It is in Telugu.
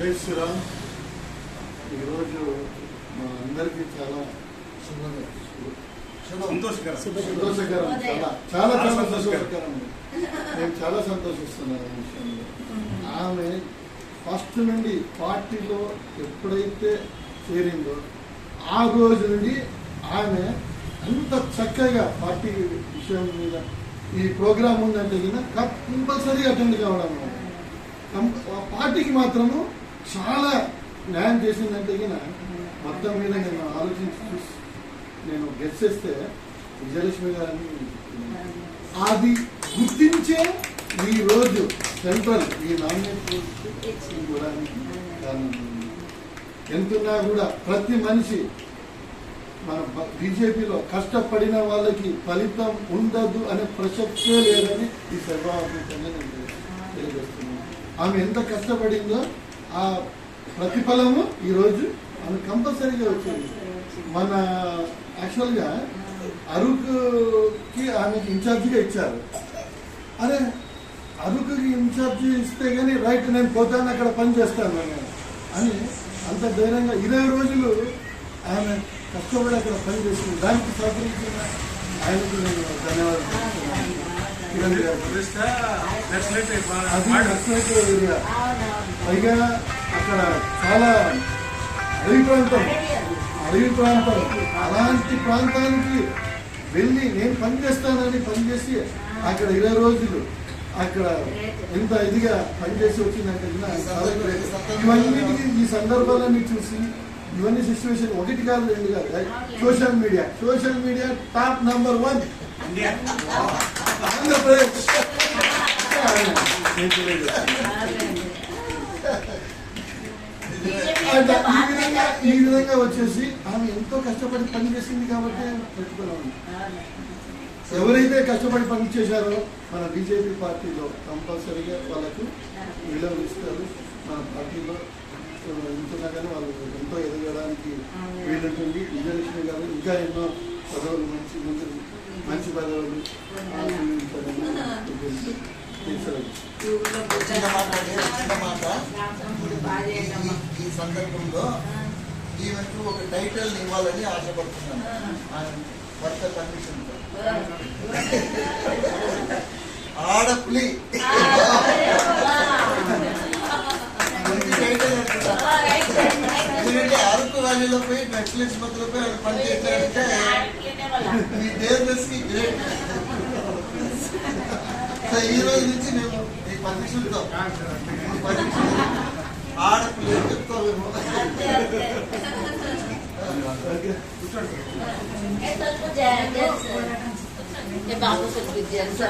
జై శ్రీరామ్. ఈరోజు మా అందరికీ చాలా సంతోషకరం. సంతోషకరం. చాలా చాలా చాలా సంతోషకరం. నేను చాలా సంతోషిస్తున్నాను ఈ విషయంలో. ఆమె ఫస్ట్ నుండి పార్టీలో ఎప్పుడైతే చేరిందో ఆ రోజు నుండి ఆమె అంత చక్కగా పార్టీ విషయం మీద ఈ ప్రోగ్రామ్ ఉందంటే కంపల్సరీ అటెండ్ కావడం. ఆ పార్టీకి మాత్రము చాలా న్యాయం చేసిందంటే గిన మొత్తం మీద నేను ఆలోచించి చూసి నేను గెస్ చేస్తే విజయలక్ష్మి గారిని అది గుర్తించే ఈ రోజు సెంట్రల్ ఈ నామినేట్ కూడా కారణం ఎంతున్నా కూడా ప్రతి మనిషి మన బీజేపీలో కష్టపడిన వాళ్ళకి ఫలితం ఉండదు అనే ప్రసక్తే లేదని ఈ సర్వాత్మకంగా నేను తెలియజేస్తున్నాను. ఆమె ఎంత కష్టపడిందో ఆ ప్రతిఫలము ఈరోజు ఆమె కంపల్సరీగా వచ్చింది. మన యాక్చువల్గా అరకుకి ఆమెకి ఇన్ఛార్జిగా ఇచ్చారు. అరే అరకుకి ఇన్ఛార్జి ఇస్తే కానీ రైట్ నేను పోతాను అక్కడ పని చేస్తాను అని అంత ధైర్యంగా ఇరవై రోజులు ఆమె కష్టపడి అక్కడ పని చేసింది. దానికి సహకరించిన ఆయనకు నేను ధన్యవాదాలు. అది నక్సలైట్ ఏరియా పైగా అక్కడ చాలా అడవి ప్రాంతం అడవి ప్రాంతం అలాంటి ప్రాంతానికి వెళ్ళి నేను పనిచేస్తానని పనిచేసి అక్కడ ఇరవై రోజులు అక్కడ ఎంత ఇదిగా పనిచేసి వచ్చిందంటే ఇవన్నిటికీ ఈ సందర్భాలన్నీ చూసి ఇవన్నీ సిచ్యువేషన్ ఒకటి కాదు రెండు కాదు social media social media top number one India Andhra Pradesh అంటే ఈ విధంగా ఈ విధంగా వచ్చేసి ఆమె ఎంతో కష్టపడి పని చేసింది కాబట్టి ప్రతిఫలం ఉంది. ఎవరైతే కష్టపడి పని చేశారో మన బీజేపీ పార్టీలో కంపల్సరీగా వాళ్ళకు విలువలు ఇస్తారు మన పార్టీలో ఆ, ఉంటున్నా కానీ వాళ్ళు ఎంతో ఎదగడానికి వీలుంటుంది విజయలక్ష్మి గారు ఇంకా ఎన్నో పదవులు మంచి మంచి మంచి పదవులు. ఈ- సందర్భంలో ఈమెకు ఒక టైటిల్ ఇవ్వాలని ఆశపడుతున్నాను. భర్త పర్మిషన్ ఆడపులి. అరకు వ్యాలీలో పోయి నెట్ఫ్లిక్స్ మధ్యలో పోయి వాళ్ళు పని చేశారంటే మీ డేర్నెస్ కి గ్రేట్ సో ఈ రోజు నుంచి మేము మీ పర్మిషన్తో మీ పర్మిషన్ ఆడపిల్ల ఏం చెప్తామేమో ఓకే. బాబు విద్యార్థి